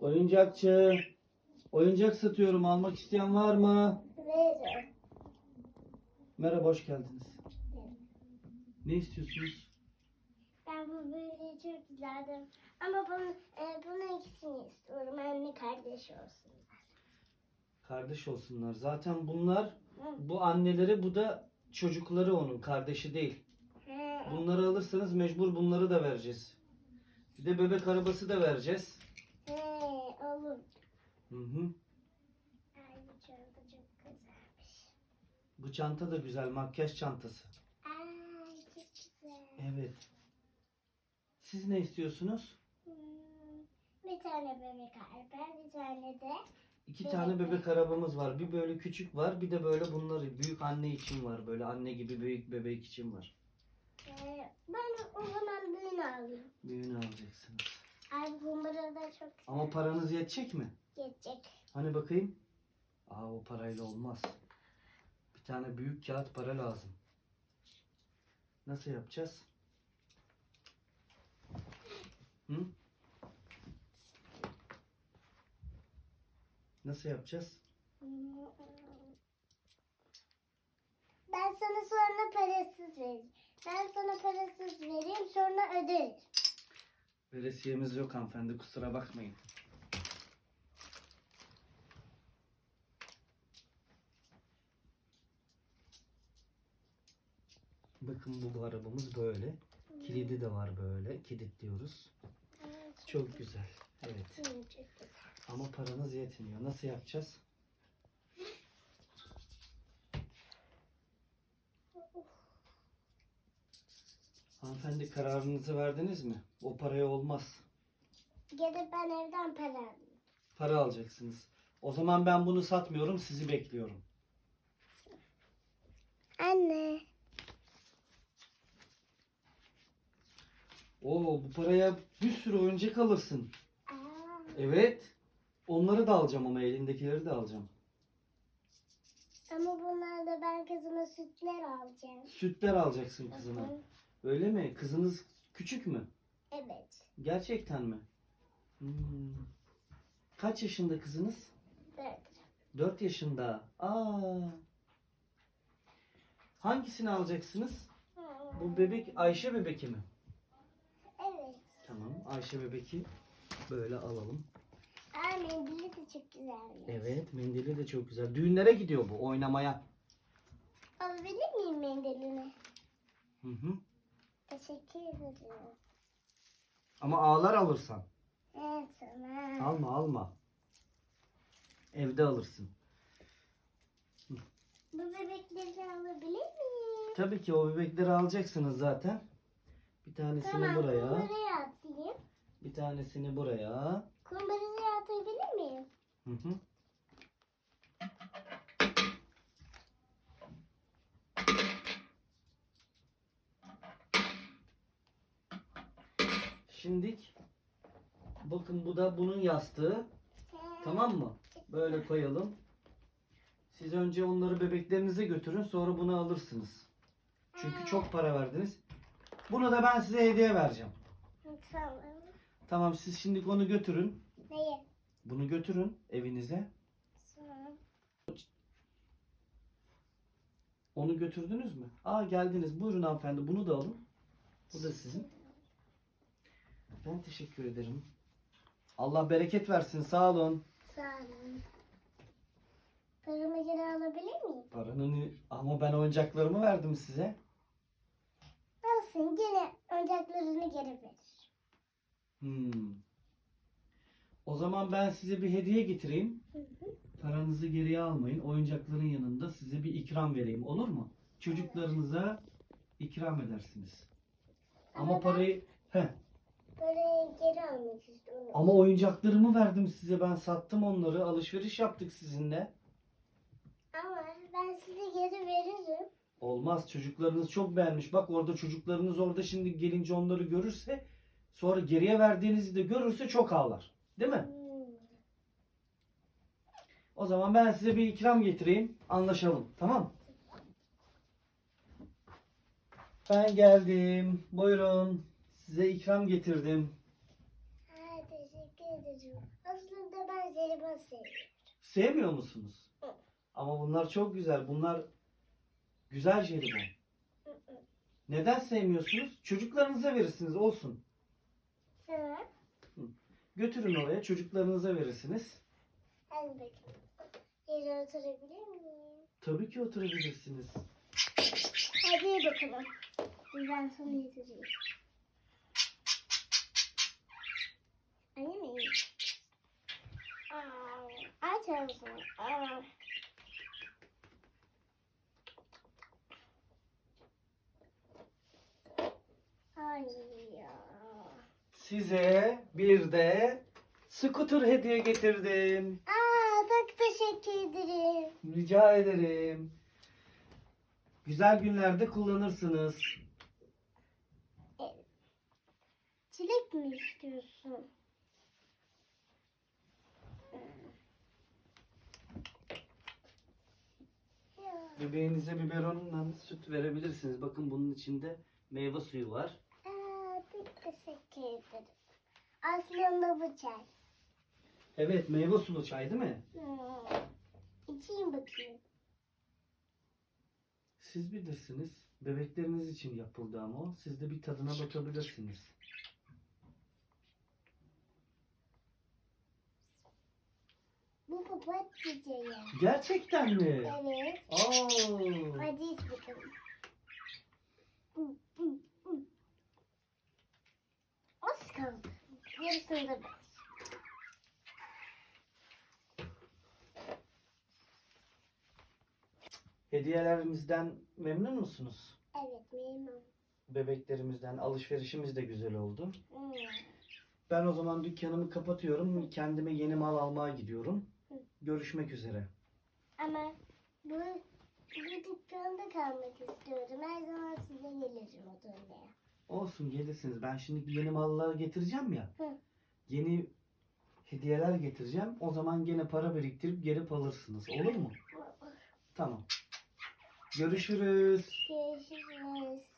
Oyuncakçı. Oyuncak satıyorum. Almak isteyen var mı? Veririm. Merhaba, hoş geldiniz. Ne istiyorsunuz? Ben bu büyüğü çok güzeldim. Ama bunun, e, bunun ikisini istiyorum. Anne kardeş olsun. Kardeş olsunlar. Zaten bunlar Hı. bu anneleri, bu da çocukları onun. Kardeşi değil. He. Bunları alırsanız mecbur bunları da vereceğiz. Bir de bebek arabası da vereceğiz. He, olur. Hı hı. Ay bu çanta çok güzelmiş. Bu çanta da güzel. Makyaj çantası. Ay çok güzel. Evet. Siz ne istiyorsunuz? Hmm, Bir tane bebek araba, bir tane de İki Bebek tane bebek arabamız var. Bir böyle küçük var. Bir de böyle bunları büyük anne için var. Böyle anne gibi büyük bebek için var. e, ben o zaman büyüğünü alayım. Büyüğünü alacaksınız. Ay bunlara da çok Ama paranız yetecek mi? geçecek. Hani bakayım? Aa o parayla olmaz. Bir tane büyük kağıt para lazım. Nasıl yapacağız? Hı? Nasıl yapacağız? Ben sana sonra parasız vereyim. Ben sana parasız vereyim sonra öderiz. Veresiyemiz yok hanımefendi kusura bakmayın. Bakın bu, arabamız böyle. Kilidi de var böyle. Kilit diyoruz. Çok güzel. Evet. Çok güzel. Ama paranız yetmiyor. Nasıl yapacağız? Hanımefendi kararınızı verdiniz mi? O paraya olmaz. Gidip ben evden para alayım. Para alacaksınız. O zaman ben bunu satmıyorum, sizi bekliyorum. Anne. Oo, bu paraya bir sürü oyuncak alırsın. Aa, Evet. Onları da alacağım ama elindekileri de alacağım. ama bunlarla ben kızıma sütler alacağım. Sütler alacaksın kızına. Hı, Öyle mi? Kızınız küçük mü? Evet. Gerçekten mi? Hmm. Kaç yaşında kızınız? Dört. 4 yaşında. Aa. Hangisini alacaksınız? Hı, Bu bebek Ayşe bebeki mi? Evet. Tamam. Ayşe bebeki böyle alalım. Aa mendili de çok güzelmiş. Evet, mendili de çok güzel. Düğünlere gidiyor bu oynamaya. Alabilir miyim mendilini? Hı hı. Teşekkür ederim. Ama ağlar alırsan. Evet tamam. Alma alma. Evde alırsın. Bu bebekleri alabilir miyim? Tabii ki o bebekleri alacaksınız zaten. Bir tanesini Tamam buraya, kumbaraya atayım. bir tanesini buraya. Kumbaraya atabilir miyim? Hı hı. Şimdi bakın bu da bunun yastığı. Tamam mı? Böyle koyalım. Siz önce onları bebeklerinize götürün sonra bunu alırsınız. Çünkü çok para verdiniz. Bunu da ben size hediye vereceğim. Tamam. Tamam siz şimdi onu götürün. Neyi? Bunu götürün evinize. Tamam. Onu götürdünüz mü? Aa geldiniz. Buyurun hanımefendi. Bunu da alın. Bu da sizin. Ben teşekkür ederim. Allah bereket versin. Sağ olun. Sağ olun. Paramı geri alabilir miyim? Paranın ama ben oyuncaklarımı verdim size. Alsın gene oyuncaklarını geri verir. Hmm. O zaman ben size bir hediye getireyim. Hı hı. Paranızı geriye almayın. Oyuncakların yanında size bir ikram vereyim. Olur mu? Çocuklarınıza ikram edersiniz. Ama Ama ben- parayı... Heh. Parayı geri almak istiyorum. Ama oyuncaklarımı verdim size. Ben sattım onları. Alışveriş yaptık sizinle. Ama ben size geri veririm. Olmaz. Çocuklarınız çok beğenmiş. Bak orada çocuklarınız orada şimdi gelince onları görürse sonra geriye verdiğinizi de görürse çok ağlar. Değil mi? Hmm. O zaman ben size bir ikram getireyim. Anlaşalım. Tamam? Ben geldim. Buyurun. Size ikram getirdim. Ha, teşekkür ederim. Aslında ben jelibon seviyorum. Sevmiyor musunuz? Hı. Ama bunlar çok güzel. Bunlar güzel jelibon. Hı hı. Neden sevmiyorsunuz? Çocuklarınıza verirsiniz olsun. Sana Götürün oraya çocuklarınıza verirsiniz. hadi bakayım. Yere oturabilir miyim? Tabii ki oturabilirsiniz. Hadi bakalım. Ben sana yedireyim. Anne mi Aç ağzını. Size bir de scooter hediye getirdim. Aa, çok teşekkür ederim. Rica ederim. Güzel günlerde kullanırsınız. Çilek mi istiyorsun? Ya. Bebeğinize biberonla süt verebilirsiniz. Bakın bunun içinde meyve suyu var. Aa, çok teşekkür ederim. Aslında bu çay. Evet meyve sulu çay değil mi? Hmm. İçeyim bakayım. Siz bilirsiniz. Bebekleriniz için yapıldı ama o. Siz de bir tadına bakabilirsiniz. Çiçeği. Gerçekten mi? Evet. Aa, Hadi iç bakalım. Az kaldı. Yarısını da ben. hediyelerimizden memnun musunuz? Evet memnun. Bebeklerimizden alışverişimiz de güzel oldu. Hmm. Ben o zaman dükkanımı kapatıyorum. Kendime yeni mal almaya gidiyorum. Görüşmek üzere. Ama bu, bu dükkanda kalmak istiyorum. Her zaman size gelirim o dönemde. Olsun gelirsiniz. Ben şimdi yeni mallar getireceğim ya. Hı. Yeni hediyeler getireceğim. O zaman gene para biriktirip gelip alırsınız. Olur mu? Tamam. Görüşürüz. Görüşürüz.